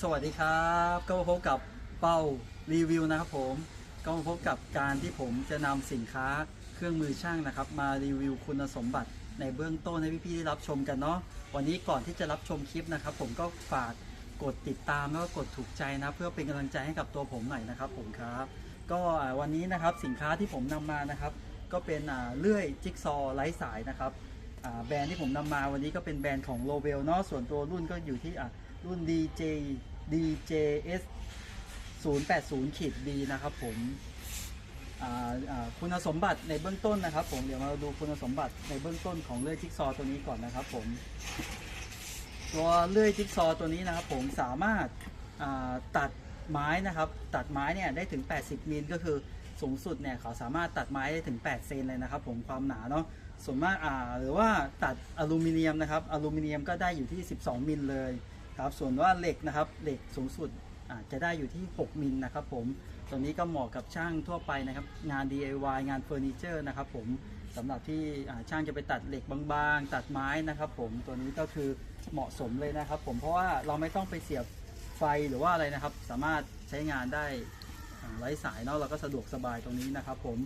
สวัสดีครับ ก็มาพบกับเป้ารีวิวนะครับผมก็มาพบกับการที่ผมจะนำสินค้าเครื่องมือช่างนะครับ มารีวิวคุณสมบัติในเบื้องต้นให้พี่ๆได้รับชมกันเนาะวันนี้ก่อนที่จะรับชมคลิปนะครับ ผมก็ฝากกดติดตามแล้วก็กดถูกใจนะ เพื่อเป็นกำลังใจให้กับตัวผมหน่อยนะครับ ผมครับ ก็วันนี้นะครับสินค้าที่ผมนำมานะครับ ก็เป็นเลื่อยจิ๊กซอว์ไร้สายนะครับ แบรนด์ที่ผมนำมาวันนี้ก็เป็นแบรนด์ของโลเวลเนาะส่วนตัวรุ่นก็อยู่ที่รุ่น DJ DJS 080ขีด D นะครับผมคุณสมบัติในเบื้องต้นนะครับ ผมเดี๋ยวมาดูคุณสมบัติในเบื้องต้นของเลื่อยจิ๊กซอว์ตัวนี้ก่อนนะครับผม ตัวเลื่อยจิ๊กซอว์ตัวนี้นะครับ ผมสามารถตัดไม้นะครับ ตัดไม้เนี่ยได้ถึง 80มิลก็คือสูงสุดเนี่ยเขาสามารถตัดไม้ได้ถึง 8 เซนเลยนะครับ ผมความหนาเนาะ ส่วนมากอ่าหรือว่าตัดอลูมิเนียมนะครับอลูมิเนียมก็ได้อยู่ที่ 12 มิลเลยครับส่วนว่าเหล็กนะครับเหล็กสูงสุดอาจจะได้อยู่ที่ 6 มิลนะครับผมตัวนี้ก็เหมาะกับช่างทั่วไปนะครับงาน DIY งานเฟอร์นิเจอร์นะครับผมสำหรับที่ช่างจะไปตัดเหล็กบางๆ ตัดไม้นะครับผมตัวนี้ก็คือเหมาะสมเลยนะครับผมเพราะว่าเราไม่ต้องไปเสียบไฟหรือว่าอะไรนะครับ สามารถใช้งานได้ไร้สายเนาะเราก็สะดวกสบายตรงนี้นะครับผม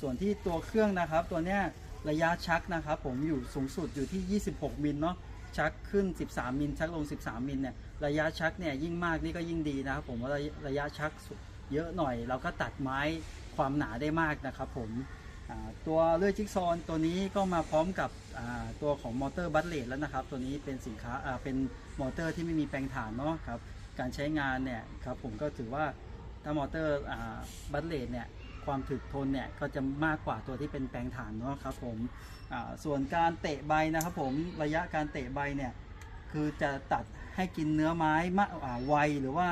ส่วนที่ตัวเครื่องนะครับตัวเนี้ย ระยะชักนะครับผมอยู่สูงสุดอยู่ที่ 26 มิลเนาะชักขึ้น 13 มิลชักลง 13 มิลเนี่ยระยะชักเนี่ยยิ่งมากนี่ก็ยิ่งดีนะครับผมว่าระยะชักเยอะหน่อย เราก็ตัดไม้ความหนาได้มากนะครับผมตัวเลื่อยจิ๊กซอว์ตัวนี้ก็มาพร้อมกับตัวของมอเตอร์บัตเลตแล้วนะครับ ตัวนี้เป็นสินค้าเป็นมอเตอร์ที่ไม่มีแปลงถ่านเนาะครับการใช้งานเนี่ยครับผมก็ถือว่าถ้ามอเตอร์บัตเลตเนี่ย ความถึกทนเนี่ยก็จะมากกว่าตัวที่เป็นแปลงถ่านเนาะครับผมส่วนการเตะใบนะครับผมระยะการเตะใบเนี่ยคือจะตัดให้กินเนื้อไม้มากไวหรือว่า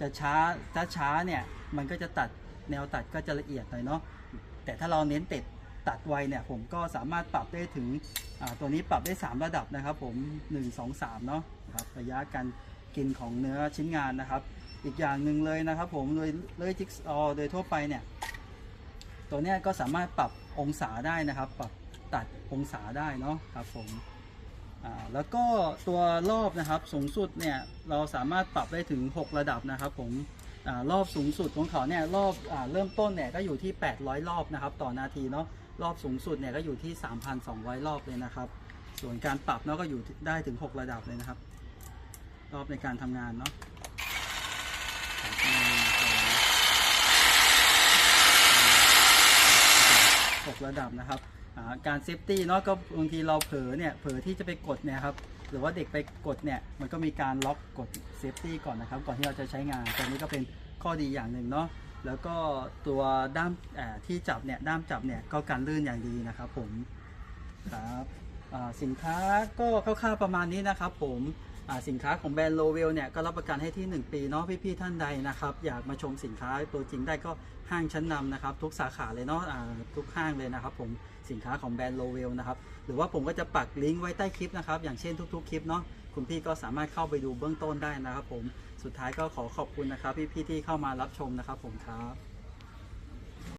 จะช้าช้าช้าเนี่ยมันก็จะตัดแนวตัดก็จะละเอียดหน่อยเนาะแต่ถ้าเราเน้นเต็ดตัดไวเนี่ยผมก็สามารถปรับได้ถึงตัวนี้ปรับได้ 3 ระดับนะครับผม 1 2 3เนาะครับระยะการกินของเนื้อชิ้นงานนะครับ อีกอย่างหนึ่งเลยนะครับผมโดยเลยจิ๊กซอโดยทั่วไปเนี่ย ตัวเนี้ยก็สามารถปรับองศาได้นะครับ ปรับตัดองศาได้เนาะครับผมแล้วก็ตัวรอบนะครับสูงสุดเนี่ยเราสามารถปรับได้ถึง 6 ระดับนะครับ ผมอรอบสูงสุดของเขาเนี่ยรอบอเริ่มต้นเนี่ยก็อยู่ที่ 800 รอบนะครับ ต่อนาทีเนาะรอบสูงสุดเนี่ยก็อยู่ที่ 3,200 รอบเลยนะครับ ส่วนการปรับเนาะก็อยู่ได้ถึง 6 ระดับเลยนะครับ รอบในการทำงานเนาะหก ระดับนะครับการเซฟตี้เนาะก็บางทีเราเผลอเนี่ยเผลอที่จะไปกดเนี่ยครับหรือว่าเด็กไปกดเนี่ยมันก็มีการล็อกกดเซฟตี้ก่อนนะครับ ก่อนที่เราจะใช้งานตรงนี้ก็เป็นข้อดีอย่างหนึ่งเนาะแล้วก็ตัวด้ามที่จับเนี่ยด้ามจับเนี่ยก็การลื่นอย่างดีนะครับผมครับสินค้าก็คร่าวๆประมาณนี้นะครับผม สินค้าของแบรนด์โลเวลเนี่ยก็รับประกันให้ที่ 1 ปีเนาะพี่ๆท่านใดนะครับ อยากมาชมสินค้าตัวจริงได้ก็ห้างชั้นนำนะครับ ทุกสาขาเลยเนาะทุกห้างเลยนะครับ ผมสินค้าของแบรนด์โลเวลนะครับ หรือว่าผมก็จะปักลิงก์ไว้ใต้คลิปนะครับ อย่างเช่นทุกๆคลิปเนาะคุณพี่ก็สามารถเข้าไปดูเบื้องต้นได้นะครับ ผมสุดท้ายก็ขอขอบคุณนะครับ พี่ๆที่เข้ามารับชมนะครับ ผมครับ